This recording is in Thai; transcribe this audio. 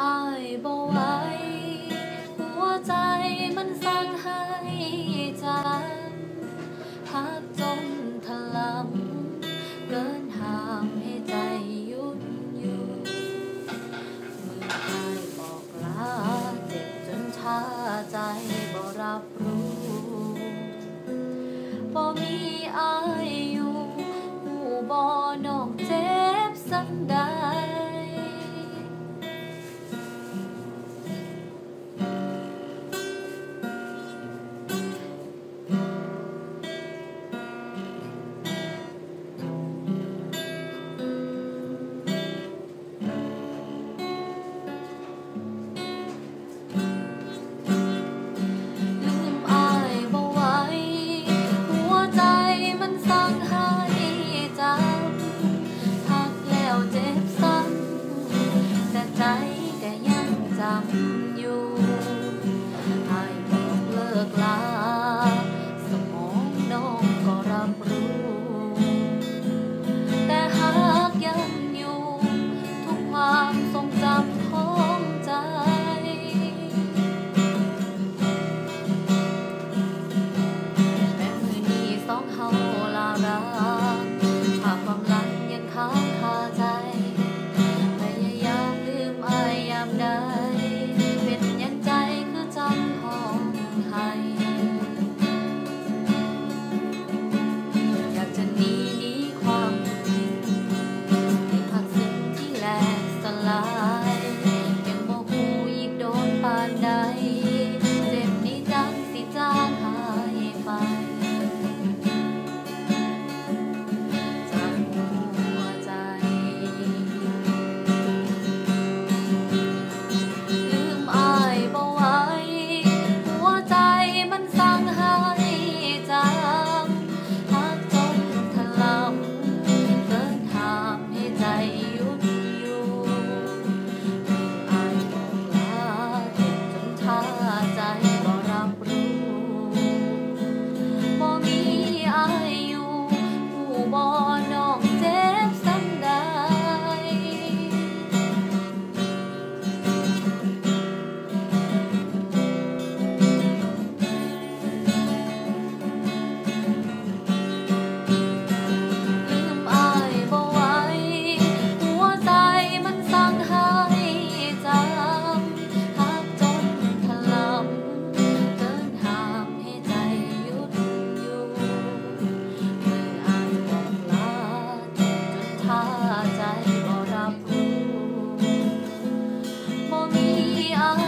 อายบ่ไหวหัวใจมันสั่งให้จำพักจนถลำเกินห้ามให้ใจหยุดอยู่มืออายบอกลาเจ็บจนชาใจบ่รับรู้บ่มีอายอยู่หูบ่นองเจ็บสันใด 안